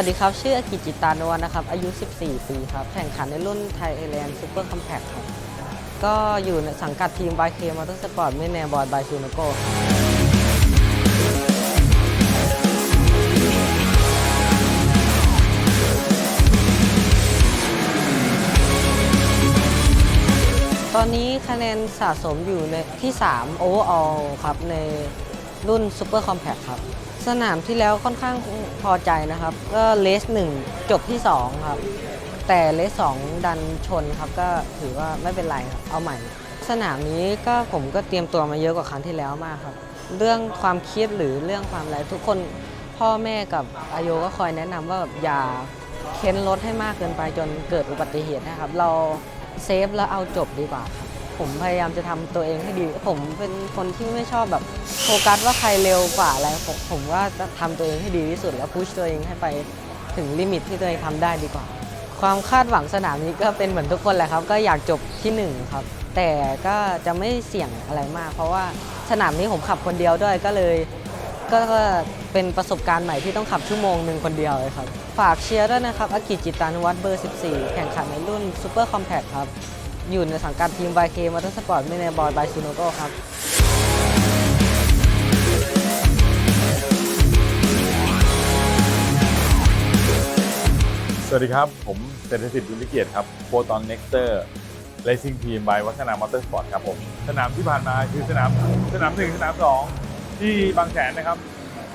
สวัสดีครับ ชื่ออากิจจิตานวนะครับ อายุ 14 ปีครับ แข่งขันในรุ่นไทยเอแลนด์ซูเปอร์คอมแพคครับ ก็อยู่ในสังกัดทีมบายเคมอเตอร์สปอร์ตไม่แนบอยบายซูนโกตอนนี้คะแนนสะสมอยู่ในที่ 3 overall ครับ ในรุ่นซูเปอร์คอมแพคครับ สนามที่แล้วค่อนข้างพอใจนะครับ ก็เลสหนึ่งจบที่2ครับ แต่เลสสองดันชนครับก็ถือว่าไม่เป็นไรครับเอาใหม่ สนามนี้ก็ผมก็เตรียมตัวมาเยอะกว่าครั้งที่แล้วมากครับ เรื่องความคิดหรือเรื่องความอะไรทุกคนพ่อแม่กับอาโยก็คอยแนะนำว่าแบบอย่าเค้นรถให้มากเกินไปจนเกิดอุบัติเหตุนะครับ เราเซฟแล้วเอาจบดีกว่าครับ ผมพยายามจะทำตัวเองให้ดี ผมเป็นคนที่ไม่ชอบแบบโฟกัสว่าใครเร็วกว่าอะไรผมผมว่าจะทำตัวเองให้ดีที่สุด แล้วพุชตัวเองให้ไปถึงลิมิตที่ตัวเองทำได้ดีกว่า ความคาดหวังสนามนี้ก็เป็นเหมือนทุกคนแหละครับ ก็อยากจบที่หนึ่งครับ แต่ก็จะไม่เสี่ยงอะไรมาก เพราะว่าสนามนี้ผมขับคนเดียวด้วยก็เลยก็เป็นประสบการณ์ใหม่ที่ต้องขับชั่วโมงหนึ่งคนเดียวเลยครับ ฝากเชียร์ด้วยนะครับอากิจจิตานุวัฒน์เบอร์ 14 แข่งขันในรุ่นซูเปอร์คอมแพคครับ อยู่ในสังกัดทีม YK Motorsport ไม่ในบอยบายซูโนโกครับสวัสดีครับ ผมเศรษฐศิษย์บุญลิเกียรติครับโปรตอนเน็กเตอร์เลซิ่งทีมบายวัฒนามอเตอร์สปอร์ตครับผม สนามที่ผ่านมาคือสนามสนามหนึ่งสนามสองที่บางแสนนะครับ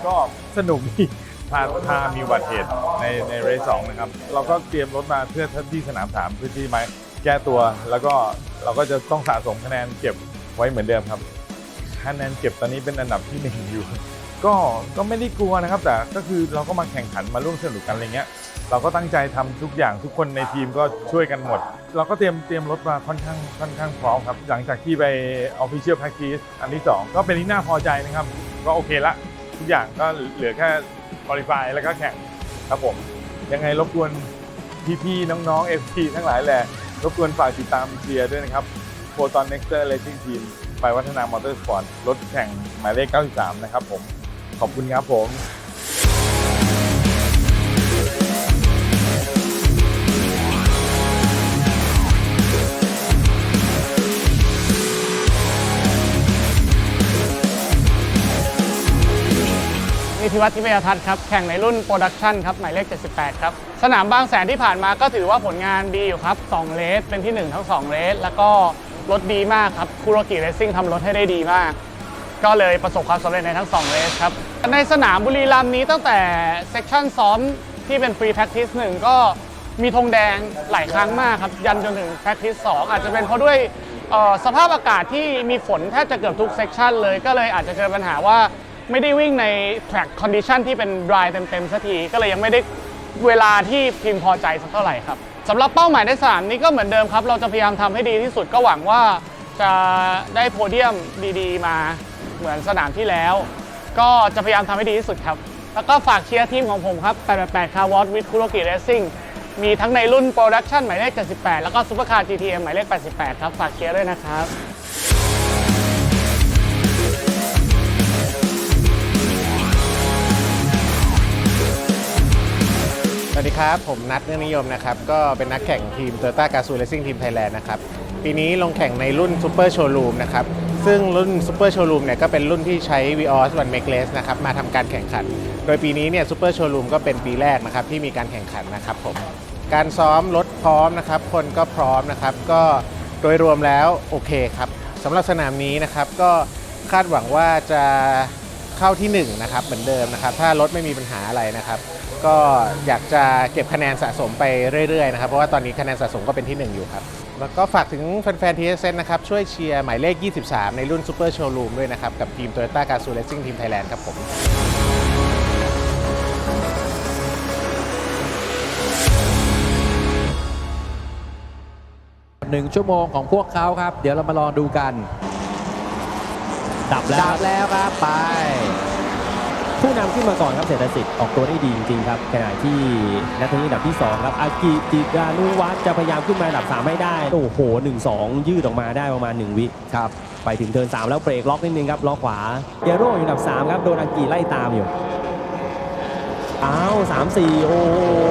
ก็สนุกดีพาพามีอุบัติเหตุในในเรสสองนะครับ เราก็เตรียมรถมาเพื่อที่สนามสามเพื่อที่ไมา แก้ตัว แล้วก็เราก็จะต้องสะสมคะแนนเก็บไว้เหมือนเดิมครับ คะแนนเก็บตอนนี้เป็นอันดับที่หนึ่งอยู่ ก็ก็ไม่ได้กลัวนะครับ แต่ก็คือเราก็มาแข่งขันมาร่วมสนุกกันอะไรเงี้ย เราก็ตั้งใจทำทุกอย่างทุกคนในทีมก็ช่วยกันหมด เราก็เตรียมเตรียมรถมาค่อนข้างค่อนข้างพร้อมครับ หลังจากที่ไป Official Practice อันที่ 2 ก็เป็นที่น่าพอใจนะครับ ก็โอเคละทุกอย่างก็เหลือแค่ Qualify แล้วก็แข่งครับผมยังไงรบกวนพี่ๆน้องๆ FT ทั้งหลายแหละ รบกวนฝากติดตามเชียร์ด้วยนะครับโฟตอนเน็กเตอร์เลซิ่งทีมไปวัฒนามอเตอร์สปอร์ตรถแข่งหมายเลข 93 นะครับผม ขอบคุณครับผม นิติวัฒน์ทิพยทัศน์ครับ แข่งในรุ่นโปรดักชันครับ หมายเลข 78 ครับ สนามบางแสนที่ผ่านมาก็ถือว่าผลงานดีอยู่ครับ 2 เลสเป็นที่ 1 ทั้ง 2 เลสแล้วก็รถดีมากครับ คูโรกิเรซซิ่งทำรถให้ได้ดีมาก ก็เลยประสบความสำเร็จในทั้ง 2 เลสครับ ในสนามบุรีรัมย์นี้ตั้งแต่เซกชันซ้อมที่เป็นฟรีแพ็กทิสหนึ่งก็มีธงแดงหลายครั้งมากครับ ยันจนถึงแพ็กทิสสองอาจจะเป็นเพราะด้วยสภาพอากาศที่มีฝนแทบจะเกือบทุกเซกชันเลยก็เลยอาจจะเกิดปัญหาว่า ไม่ได้วิ่งใน track condition ที่เป็น dry เต็มๆสักที ก็เลยยังไม่ได้เวลาที่พึงพอใจสักเท่าไหร่ครับสำหรับเป้าหมายในสนามนี้ก็เหมือนเดิมครับ เราจะพยายามทำให้ดีที่สุดก็หวังว่าจะได้โพเดียมดีๆ มาเหมือนสนามที่แล้ว ก็จะพยายามทำให้ดีที่สุดครับ แล้วก็ฝากเชียร์ทีมของผมครับ 888 c a r w a t with Kuroki Racing มีทั้งในรุ่น Production หมายเลข 78 แล้วก็ Supercar GTM หมายเลข 88 ครับ ฝากเชียร์ด้วยนะครับ สวัสดีครับ ผมนัทเนื่องนิยมนะครับ ก็เป็นนักแข่งทีม t o y o t a g a z o o Racing Team Thailand นะครับ ปีนี้ลงแข่งในรุ่น Super Showroom นะครับ ซึ่งรุ่น Super Showroom เนี่ยก็เป็นรุ่นที่ใช้ Vios One Make Race นะครับ มาทำการแข่งขัน โดยปีนี้เนี่ย Super Showroom ก็เป็นปีแรกนะครับ ที่มีการแข่งขันนะครับผมการซ้อมรถพร้อมนะครับ คนก็พร้อมนะครับ ก็โดยรวมแล้วโอเคครับสำหรับสนามนี้นะครับก็คาดหวังว่าจะ เข้าที่1นะครับเหมือนเดิมนะครับถ้ารถไม่มีปัญหาอะไรนะครับ ก็อยากจะเก็บคะแนนสะสมไปเรื่อยๆนะครับเพราะว่าตอนนี้คะแนนสะสมก็เป็นที่ 1 อยู่ครับแล้วก็ฝากถึงแฟนๆ TSN นะครับช่วยเชียร์หมายเลข 23 ในรุ่น Super Showroom ด้วยนะครับ กับทีม Toyota g a z o o Racing Team Thailand ครับผมหนึ่งชั่วโมงของพวกเขาครับ เดี๋ยวเรามาลองดูกัน ดับแล้วดับแล้วครับไป ผู้นำขึ้นมาก่อนครับเศรษฐศิษย์ออกตัวได้ดีจริงๆครับขณะที่นักเทนนิสอันดับที่ 2 ครับอากิจิดานุวัฒน์จะพยายามขึ้นมาอันดับ3ให้ได้ โอ้โห 1-2 ยืดออกมาได้ประมาณ 1 วิครับไปถึงเทิร์น3 แล้วเบรกล็อกนิดนึงครับล็อกขวาเยโร่อยู่อันดับ 3 ครับ โดนอากิไล่ตามอยู่อ้าวสามสี่โอ้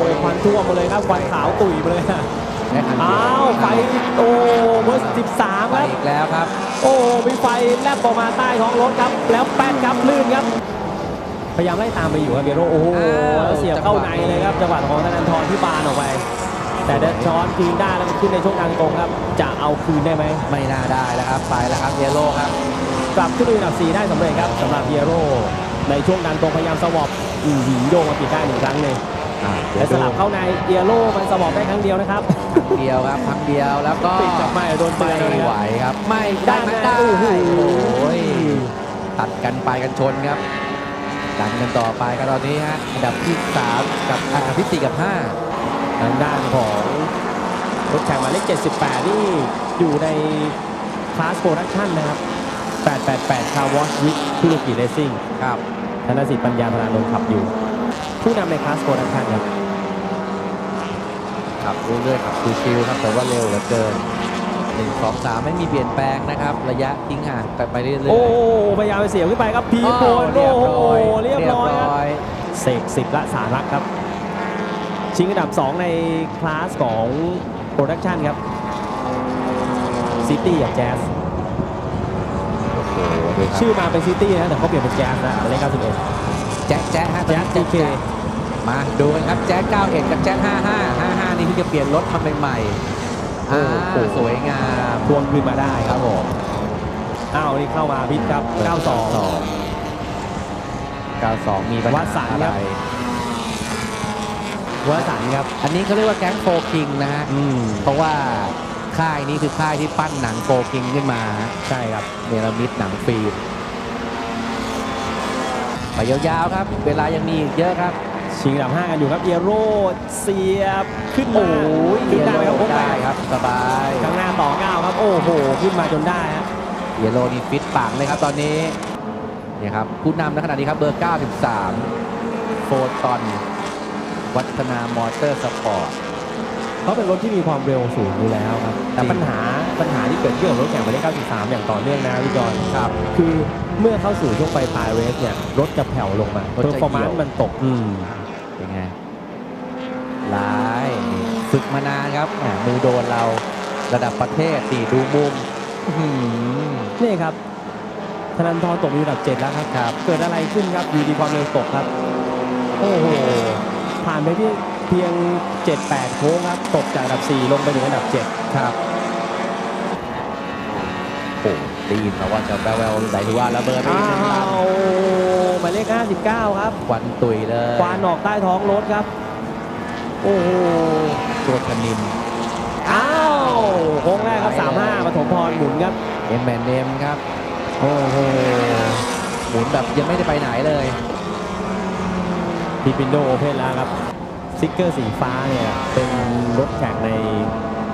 ยควันท่วมมาเลยครับควันขาวตุ๋ยมาเลยอะ และคันเดียวอ้าวไฟโอ้เบอร์สิบสามไปครับ อีกแล้วครับ โอ้มีไฟแลบออกมาใต้ท้องรถครับ แล้วแป้นครับลื่นครับ พยายามไล่ตามไปอยู่ครับเบโรโอ้โหอ้าวแล้วเสียบเข้าในเลยครับจังหวะของธนันทรที่บานออกไป แต่เดชช้อนคืนได้แล้วก็ขึ้นในช่วงกลางตรงครับ จะเอาคืนได้ไหม ไม่น่าได้แล้วครับ ไปแล้วครับเยลโล่ครับ กลับขึ้นไปอันดับ 4 ได้สำเร็จครับสำหรับเฮียโร่ในช่วงดันตรงพยายามสวอปอือหือโดนมาปิดได้หนึ่งครั้งเลยอะเดี๋ย และวสดูลับเข้าในเฮียโร่มันสวอปได้ครั้งเดียวนะครับครั้งเดียวครับครั้งเดียวแล้วก็ปิดกลับมาโดนเตืไม่อนเลยไหวครับครับ ไม่ได้ไหมได้ได้โอ้โหโอ้ยตัดกันไปกันชนครับดันกันต่อไปกันตอนนี้ฮะอันดับที่ 3 กับอันดับที่ 4 กับทางด้านของรถแข่งหมายเลข78 นี่อยู่ในคลาสโปรดักชั่นนะครับ 888 คาร์วอชวิทธุรกิจเรซิ่ง5ครับธนสิทธิ์ปัญญาพลานนท์ขับอยู่ ผู้นำในคลาสโปรดักชั่นครับขับเรื่อยๆขับชิวๆครับแต่ว่าเร็วเหลือเกิน1 2 3ไม่มีเปลี่ยนแปลงนะครับ ระยะทิ้งห่างกันไปเรื่อยๆโอ้พยายามไปเสียบขึ้นไปครับพีอ้าวโปนเรียบโอ้โหร้อยเรียบร้อยครับยเสกสิบละสารักครับ ชิงอันดับ 2 ในคลาสของโปรดักชันครับซิตี้กับแจ๊สโอ้โหดูครับชื่อมาเป็นซิตี้นะแต่เขาเปลี่ยนเป็นแจ๊สนะหมายเลข91แจ๊ะแจ๊ะฮะแจ๊สทีเคมาดูกันครับแจ๊ะ91 กับแจ๊ะ55 55 นี่ที่จะเปลี่ยนรถมาใหม่ๆอ่าโอ้โหสวยงามทวงคืนมาได้คครัรับบผมอ้าวนี่เข้ามาพิทครับ 92 92 มีปัญหาวสันต์อะไรครับวัสันต์ครับ อันนี้เขาเรียกว่าแก๊งโฟคิงนะฮะอืมเพราะว่าค่ายนี้คือค่ายที่ปั้นหนังโฟคิงขึ้นมาฮะใช่ครับเนรมิตหนังฟิล์มไป ยาวๆครับ เวลายังมีอีกเยอะครับชิงอันดับ5กันอยู่ครับเอียโรเสียบขึ้นมาโอ้ยขึ้นได้ไหมครับพวกได้ได้ครับสบายข้างหน้าต่อเก้าครับ โอ้โหขึ้นมาจนได้ฮะเยโรนี่ฟิตปังเลยครับตอนนี้เนี่ยครับผู้นำในขณะนี้ครับเบอร์ 93 โฟตอน วัฒนามอเตอร์สปอร์ต เขาเป็นรถที่มีความเร็วสูงอยู่แล้วครับ แต่จริงปัญหาปัญหาที่เกิดขึ้นกับรถแข่งหมายเลข93 อย่างต่อเนื่องนะพี่จอนครับ คือเมื่อเข้าสู่ช่วงปลายปลายเรสเนี่ยรถจะแผ่วลงมารถเพอจะร์ฟอร์แมเหี่นยวซ์มันตก อืมเป็นไงร้ายนี่ฝึกมานานครับแหมมือโดนเราระดับประเทศดีดูมุมอื้อหือนี่ครับธนันทรตกอยู่อันดับ7แล้วครับครับ เกิดอะไรขึ้นครับอยู่ดีความเร็วตกครับ โอ้โหผ่านไปเพียง เพียง 7-8 โค้งครับ ตกจากอันดับ 4 ลงไปถึงอันดับ 7 ครับโอ้ได้ยินมาว่าจะแววๆไหนถือว่าระเบิดไปอ้าอีกหนึ่งลวหมายเลข 59 ครับำควันตุยเลยควานออกใต้ท้องรถครับ โอ้โห ตัวคนินอ้าวโค้งแรกครับ 35ปฐมพรหมุนครับ เอ็มแมนเนมครับ โอ้โห หมุนแบบยังไม่ได้ไปไหนเลยพีปินโดโอเพนแล้วครับ สติ๊กเกอร์สีฟ้าเนี่ย เป็นรถแข่งใน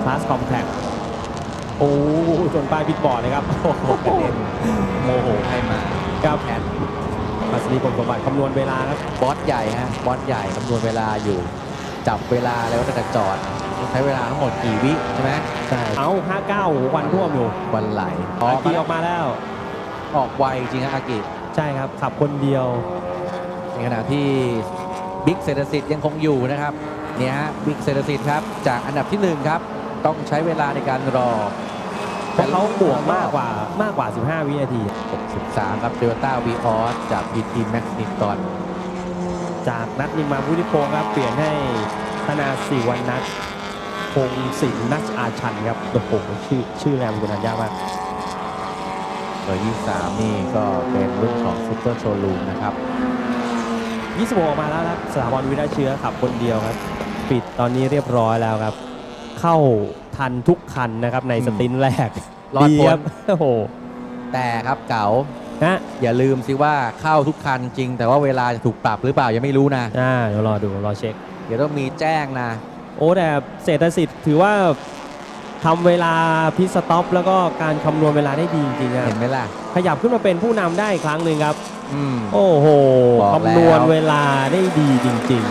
คลาสคอมแพคโอ้จนป้ายพิทบอร์ดเลยครับ โอ้โหกระเด็นโมโหให้มาครับแคนมาสนีผมสมบัติคำนวณเวลาครับบอสใหญ่ฮะบอสใหญ่คำนวณเวลาอยู่ จับเวลาแล้วแต่จอด ใช้เวลาทั้งหมดกี่วิใช่ไหมใช่เอา59โอ้โหวันท่วมอยู่วันไหลออกกีออกมาแล้ว ออกไวจริงฮะอากิใช่ครับขับคนเดียวในขณะที่ บิ๊กเศรษฐสิทธิ์ยังคงอยู่นะครับเนี่ยฮะบิ๊กเศรษฐสิทธิ์ครับจากอันดับที่หนึ่งครับต้องใช้เวลาในการรอเพราะเขาบวกมากกว่ามากกว่า 15 วินาที 63 ครับเดลต้าวีออสจากพีทีแม็กซินก่อนจากนัดนิมมาพุทธิพงศ์ครับเปลี่ยนให้ธนาสิวันนัทพงศิลป์นัชอาชันครับโอ้โหชื่อชื่อแรมกุนันยากมากเบอร์23 นี่ก็เป็นรุ่นของซูเปอร์โชลูมนะครับ 26ออกมาแล้วครับสถาบันวิทยาเชื้อขับคนเดียวครับ ปิดตอนนี้เรียบร้อยแล้วครับ เข้าทันทุกคันนะครับในอืมสตินแรกรอดดีพ้นครับโอ้โหแต่ครับเก๋านะอย่าลืมสิว่าเข้าทุกคันจริง แต่ว่าเวลาจะถูกปรับหรือเปล่ายังไม่รู้นะอ่าเดี๋ยวรอดูรอเช็ค เดี๋ยวต้องมีแจ้งนะ โอ้แต่เศรษฐสิทธิ์ถือว่าทำเวลาพิสต็อปแล้วก็การคำนวณเวลาได้ดีจริงๆนะเห็นไหมล่ะ ขยับขึ้นมาเป็นผู้นำได้อีกครั้งหนึ่งครับ อืม โอ้โหบอกแล้ว คำนวณเวลาได้ดีจริง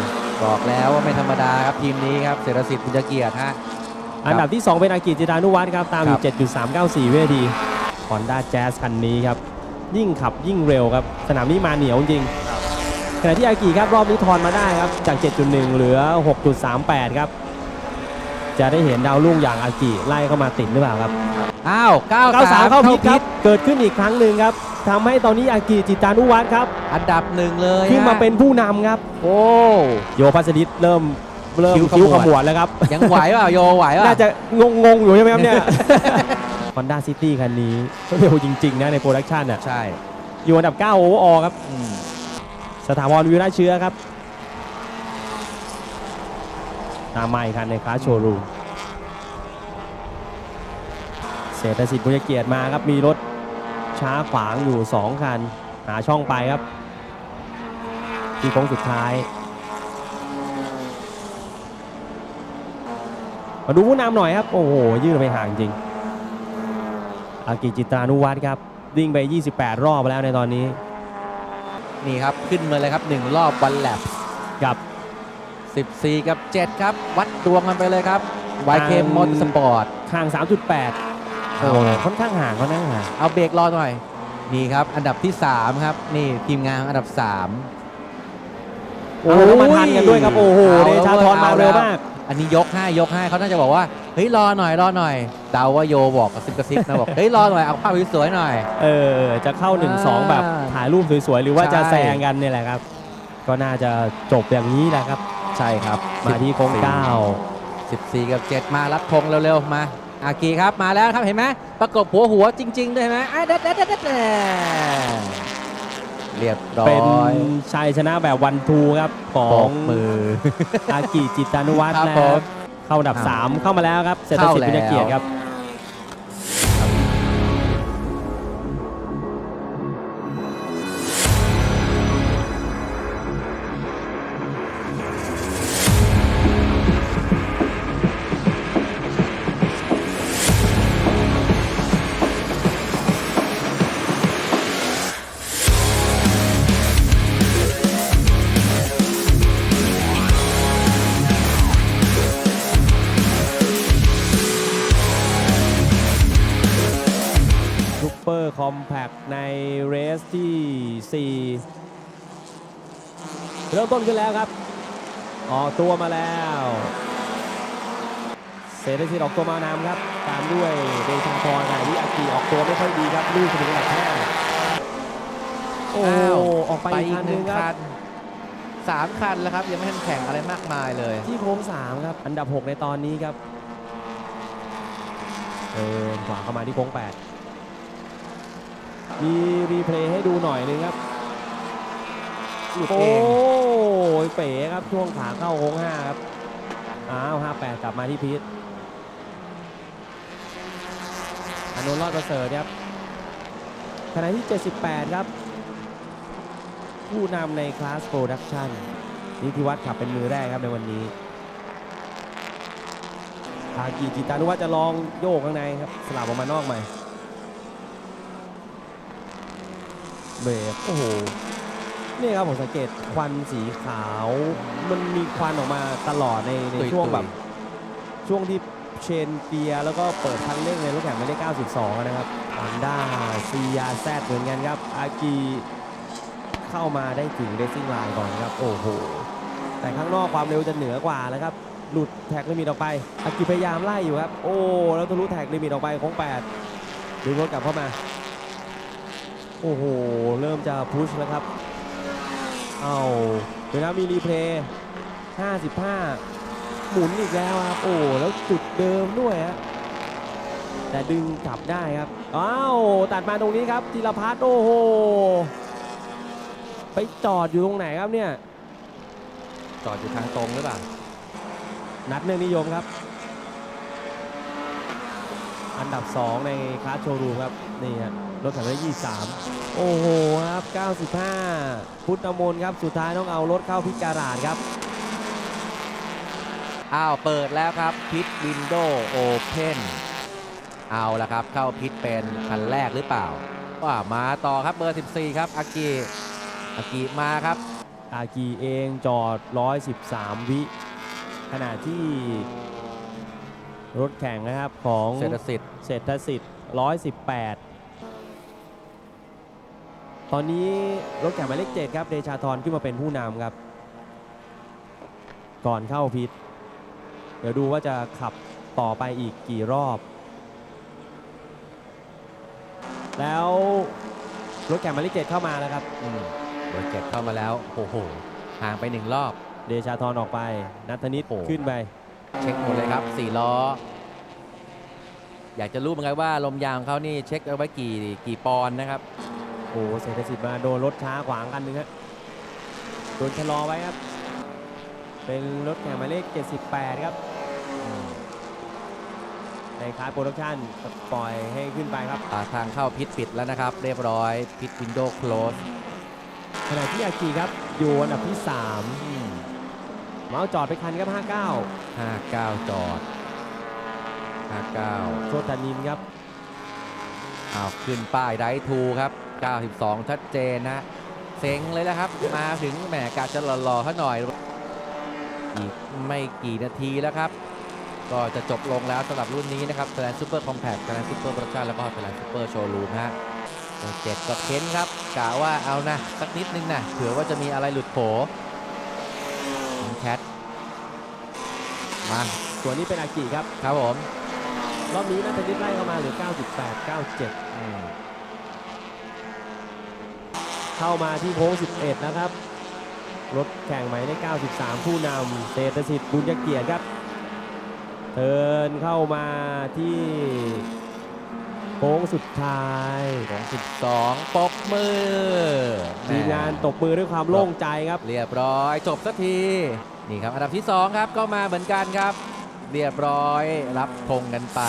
บอกแล้วว่าไม่ธรรมดาครับทีมนี้ครับเศรษฐสิทธิ์บุญเกียรติฮะ ๆ อันดับที่ 2 เป็นอากิจจิรานุวัฒน์ครับ ตามอครัยู่บ7.394 วินาที Honda Jazz คันนี้ครับ ยิ่งขับยิ่งเร็วครับ สนามนี้มาเหนียวจริงขณะที่อากิครับรอบนี้ทอนมาได้ครับ จาก 7.1 เหลือ 6.38 ครับ จะได้เห็นดาวรุ่งอย่างอากิไล่เข้ามาติดหรือเปล่าครับ อ้าว 93 93เข้าพิษครับ เกิดขึ้นอีกครั้งหนึ่งครับทำให้ตอนนี้อากิจิตานุวัฒน์ครับ อันดับหนึ่งเลยขึ้นมาฮะเป็นผู้นำครับ โอ้โยพัสดิตเริ่มเริ่มคิ้คิ้ววขขมวดมวดแล้วครับ ยังไหวเปล่าโยไหวเปล่าน่าจะงงงๆอยู่ใช่ไหมครับเนี่ย Honda City คันนี้เร็วจริง ๆ นะในโปรดักชันอะใช่ อยู่อันดับ 9 โอเวอร์ออครับอืมสถาพรวิราชเชื้อครับ ตามมาอีกคันในคลาสโชว์รูมเศรษฐสิทธิ์บุญเกียรติมาครับ มีรถ ช้าขวางอยู่ 2 คัน หาช่องไปครับ ที่โค้งสุดท้าย มาดูผู้นำหน่อยครับ โอ้โห ยืดไปห่างจริง อากิจิตรานุวัฒน์ครับ วิ่งไป 28 รอบแล้วในตอนนี้ นี่ครับ ขึ้นมาเลยครับหนึ่งรอบวันแลบกับ 14 กับ 7 ครับ วัดดวงกันไปเลยครับ YK ทางมอเตอร์สปอร์ตห่าง 3.8 โอ้เอาค่อนข้างห่างค่อนข้างห่างเอาเบรกรอหน่อย นี่ครับ อันดับที่ 3 ครับ นี่ทีมงานอันดับ 3 โอ้โหแล้วมาทันกันด้วยครับ โอ้โหเอาเดแล้วชาธรมาเอาแล้วเร็วมาก อันนี้ยกให้ยกให้เขาน่าจะบอกว่า เฮ้ย รอหน่อย รอหน่อยเดาว่าโยบอกกับซิบกระซิบนะบอก เฮ้ย รอหน่อย เอาภาพสวยๆหน่อย เออ จะเข้า1อ่า2แบบถ่ายรูปสวยๆ หรือว่าจะใช่แซงกันเนี่ยแหละครับ ก็น่าจะจบอย่างนี้แหละครับ ใช่ครับ มาที่โค้ง14 กับ 7 มารับธงเร็วๆ มา อากีครับมาแล้วครับเห็นไหมประกบหัวหัวจริงๆด้วยเห็นไหมอะเด็ดเด็ดเด็ดเด็ดเรียบร้9เป็นอยชัยชนะแบบวันทูครับขอปงกมืออากิจิตานุวัฒน์ครับนะผคมรับเข้าอันดับอ่า3เข้ามาแล้วครับเศรษฐศิษย์เข้าพิแล้วเกียรติครับ ร์คอมแพคในเรสที่ 4 เริ่มต้นขึ้นแล้วครับ ออกตัวมาแล้วเศรษฐศิษย์ออกตัวมานำครับ ตามด้วยเดชาพรขณะที่อากีออกตัวไม่ค่อยดีครับลูกถึงอันดับห้าโอ้อ้าวออกไปไปอีกอีคักนหหนึนึ่งงคคัรับนสามคันแล้วครับ ยังไม่ทันแข่งอะไรมากมายเลย ที่โค้ง3ครับ อันดับ 6 ในตอนนี้ครับเออขวาเข้ามาที่โค้ง8 มีรีเพลย์ให้ดูหน่อยนึงครับหลุดโอ้เองยเป๋ครับช่วงขาเข้าโค้ง5ครับอ้าว58กลับมาที่พีทอนุรอดประเสริฐครับขณะที่ 78 ครับ ผู้นำในคลาสโปรดักชันนิติวัฒน์ขับเป็นมือแรกครับในวันนี้อากิจิตานุวัฒน์จะลองโยกข้างในครับ สลับออกมานอกใหม่ เบรกโอ้โหนี่ครับผมสังเกตควันสีขาว มันมีควันออกมาตลอดในในตุยๆช่วงแบบ ช่วงที่เชนเกียร์แล้วก็เปิดคันเร่งในรถแข่งหมายเลข92 นะครับอันด้าซียาแซดเหมือนกันครับ อากีเข้ามาได้ถึงเรซิ่งไลน์ก่อนครับ โอ้โห แต่ข้างนอกความเร็วจะเหนือกว่าแล้วครับ หลุดแท็กลิมิตออกไป อากิพยายามไล่อยู่ครับ โอ้ แล้วทะลุแท็กลิมิตออกไปโค้งแปดดึงรถกลับเข้ามา โอ้โห เริ่มจะพุชแล้วครับ เอาเดี๋ยวนะมีรีเพลย์ 55 หมุนอีกแล้วครับ โอ้ แล้วจุดเดิมด้วยฮะ แต่ดึงกลับได้ครับ อ้าว ตัดมาตรงนี้ครับจิรพัฒน์โอ้โห ไปจอดอยู่ตรงไหนครับเนี่ย จอดอยู่ทางตรงหรือเปล่า นัดเนื่องนิยมครับ อันดับ 2 ในคลาสโชว์รูมครับ นี่ฮะ รถถังได้23 โอ้โหครับ 95 พุทธมนต์ครับ สุดท้ายต้องเอารถเข้าพิการาดครับ อ้าว เปิดแล้วครับ พิทวินโดว์โอเพนเอาละครับ เข้าพิทเป็นคันแรกหรือเปล่าว่ามาต่อครับเบอร์ 14 ครับอากิอากิมาครับอากีเองจอด 113 วิ ขณะที่รถแข่งนะครับของเศรษฐสิทธิ์เศรษฐสิทธิ์118 ตอนนี้รถแข่งหมายเลขเจ็ดครับเดชาธรขึ้นมาเป็นผู้นำครับ ก่อนเข้าพิษเดี๋ยวดูว่าจะขับต่อไปอีกกี่รอบ แล้วรถแข่งหมายเลขเจ็ดเข้ามาแล้วครับอืมเบอร์เจ็ดเข้ามาแล้วโอ้โหห่างไปหนึ่งรอบ เดชาธรออกไป นัทนิตโอ้โหขึ้นไป เช็คหมดเลยครับสี่ล้อ อยากจะรู้เหมือนกันว่าลมยางของเขานี่เช็คเอาไว้กี่กี่ปอนด์นะครับโอ้เศรษฐสิทธิ์มาโดนรถช้าขวางกันหนึงฮะโดนชะลอไว้ครับ เป็นรถแข่งหมายเลข 78 ครับ ในคาร์โปรดักชั่นปล่อยให้ขึ้นไปครับปากทางเข้าพิษปิดแล้วนะครับ เรียบร้อยพิษวินโดว์คลสขณะที่อากิครับ อยู่อันดับที่ 3 เมาส์จอดไปคันครับ 59 59 จอด 59 โชตานินครับอ้าวขึ้นป้ายไดทูครับ 92 ชัดเจนนะเซ็งเลยนะครับ มาถึงแหมกาจะรอๆเขาหน่อย อีกไม่กี่นาทีแล้วครับ ก็จะจบลงแล้วสำหรับรุ่นนี้นะครับแทนซูเปอร์คอมแพคแทนซูเปอร์โปรดักชั่นแล้วก็แทนซูเปอร์โชว์รูมฮะเบอร์เจ็ดก็เค้นครับกะว่าเอานะ สักนิดนึงนะเผื่อว่าจะมีอะไรหลุดโผน้องแคทมาส่วนนี้เป็นอากิครับ ครับผม รอบนี้นัทนิตไล่เข้ามาเหลือ 98 97อืม เข้ามาที่โค้ง 11 นะครับ รถแข่งหมายเลข93 ผู้นำเศรษฐสิทธิ์บุญยเกียรติครับเทิร์นเข้ามาที่โค้งสุดท้ายของ 12ปรบมือแหทีมงานตบมือด้วยความโล่งใจครับ เรียบร้อย จบสักที นี่ครับ อันดับที่ 2 ครับ ก็มาเหมือนกันครับ เรียบร้อยรับธงกันไป